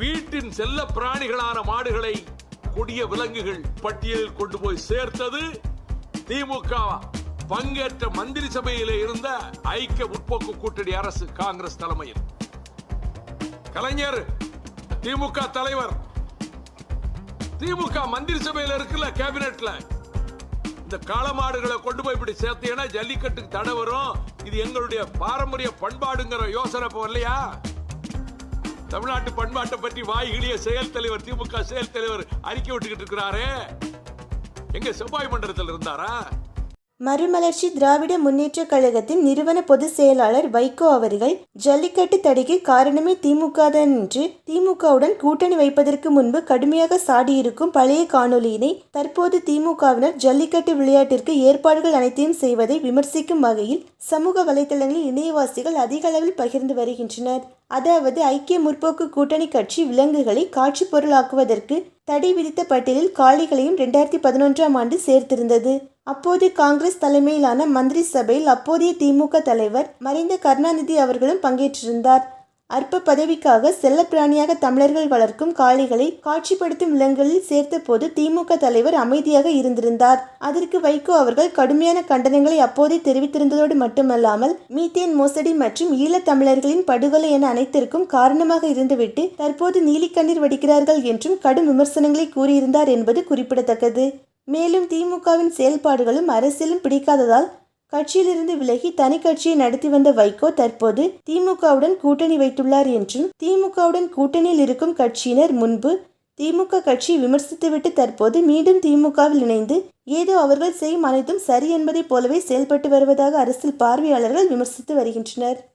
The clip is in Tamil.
வீட்டின் செல்ல பிராணிகளான மாடுகளை கொடிய விலங்குகள் பட்டியலில் கொண்டு போய் சேர்த்தது திமுக. பங்கேற்ற மந்திரி சபையிலே இருந்த ஐக்கிய முற்போக்கு கூட்டணி அரசு காங்கிரஸ் தலைமையில். கலைஞர் திமுக தலைவர். திமுக மந்திரி சபையில் இருக்குல்ல கேபினெட்ல. இந்த காளமாடுகளை கொண்டு போய் இப்படி சேர்த்தீங்கன்னா ஜல்லிக்கட்டுக்கு தடை வரும். இது எங்களுடைய பாரம்பரிய பண்பாடுங்கிற யோசனை இப்போ இல்லையா தமிழ்நாட்டு பண்பாட்டை பற்றி வாய்கிழிய செயல் தலைவர் திமுக செயல் தலைவர் அறிக்கை விட்டுக்கிட்டு இருக்கிறாரே. எங்க செவ்வாய் மண்டலத்தில் இருந்தாரா? மறுமலர்ச்சி திராவிட முன்னேற்றக் கழகத்தின் நிறுவன பொதுச் செயலாளர் வைகோ அவர்கள் ஜல்லிக்கட்டு தடைக்கு காரணமே திமுக தான் என்று திமுகவுடன் கூட்டணி வைப்பதற்கு முன்பு கடுமையாக சாடியிருக்கும் பழைய காணொலியினை தற்போது திமுகவினர் ஜல்லிக்கட்டு விளையாட்டிற்கு ஏற்பாடுகள் அனைத்தையும் செய்வதை விமர்சிக்கும் வகையில் சமூக வலைதளங்களில் இணையவாசிகள் அதிக அளவில் பகிர்ந்து வருகின்றனர். அதாவது ஐக்கிய முற்போக்கு கூட்டணி கட்சி விலங்குகளை காட்சி பொருளாக்குவதற்கு தடை விதித்த பட்டியலில் காளிகளையும் ரெண்டாயிரத்தி பதினொன்றாம் ஆண்டு சேர்த்திருந்தது. அப்போது காங்கிரஸ் தலைமையிலான மந்திரி சபையில் அப்போதைய திமுக தலைவர் மறைந்த கருணாநிதி அவர்களும் பங்கேற்றிருந்தார். அற்ப பதவிக்காக செல்லப்பிராணியாக தமிழர்கள் வளர்க்கும் காளைகளை காட்சிப்படுத்தும் விலங்குகளில் சேர்த்தபோது திமுக தலைவர் அமைதியாக இருந்திருந்தார். அதற்கு வைகோ அவர்கள் கடுமையான கண்டனங்களை அப்போதே தெரிவித்திருந்ததோடு மட்டுமல்லாமல் மீத்தேன் மோசடி மற்றும் ஈழத்தமிழர்களின் படுகொலை என அனைத்திற்கும் காரணமாக இருந்துவிட்டு தற்போது நீலிக்கண்ணீர் வடிக்கிறார்கள் என்றும் கடும் விமர்சனங்களை கூறியிருந்தார் என்பது குறிப்பிடத்தக்கது. மேலும் திமுகவின் செயல்பாடுகளும் அரசியலும் பிடிக்காததால் கட்சியிலிருந்து விலகி தனி கட்சியை நடத்தி வந்த வைகோ தற்போது திமுகவுடன் கூட்டணி வைத்துள்ளார் என்றும் திமுகவுடன் கூட்டணியில் இருக்கும் கட்சியினர் முன்பு திமுக கட்சி விமர்சித்துவிட்டு தற்போது மீண்டும் திமுகவில் இணைந்து ஏதோ அவர்கள் செய்யும் அனைத்தும் சரி என்பதைப் போலவே செயல்பட்டு வருவதாக அரசியல் பார்வையாளர்கள் விமர்சித்து வருகின்றனர்.